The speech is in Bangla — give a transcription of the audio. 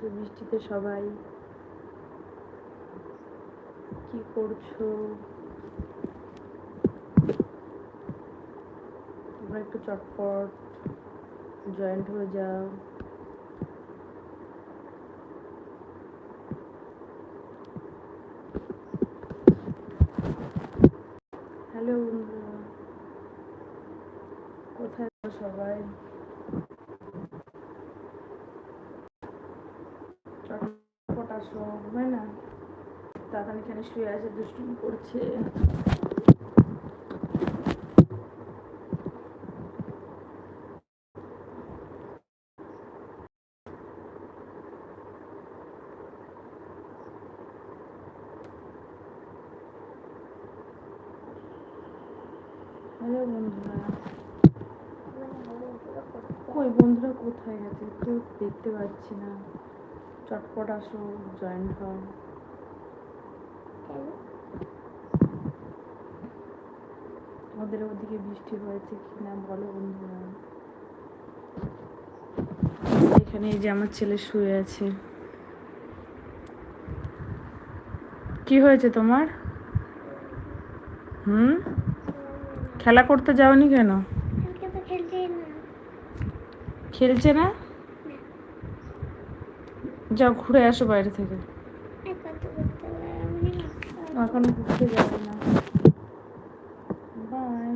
আছো বৃষ্টিতে সবাই? কি করছ? তোমরা একটু চটপট জয়েন্ট হয়ে যাও। হ্যালো বন্ধুরা। কোথায় সবাই? এখানে শুয়ে আছে বন্ধুরা। বন্ধুরা কোথায় গেছে কেউ দেখতে পাচ্ছি না। চটপট আসো জয়েন্ট হও ওদের ওদিকে বৃষ্টি হয়েছে কিনা বলো বন্ধুরা। এখানে এই যে আমার ছেলে শুয়ে আছে। কি হয়েছে তোমার? হুম? খেলা করতে যাওনি কেন? না। খেলছে না? যাও ঘুরে আসো বাইরে থেকে। এখন ঘুরতে যাবে না। বাই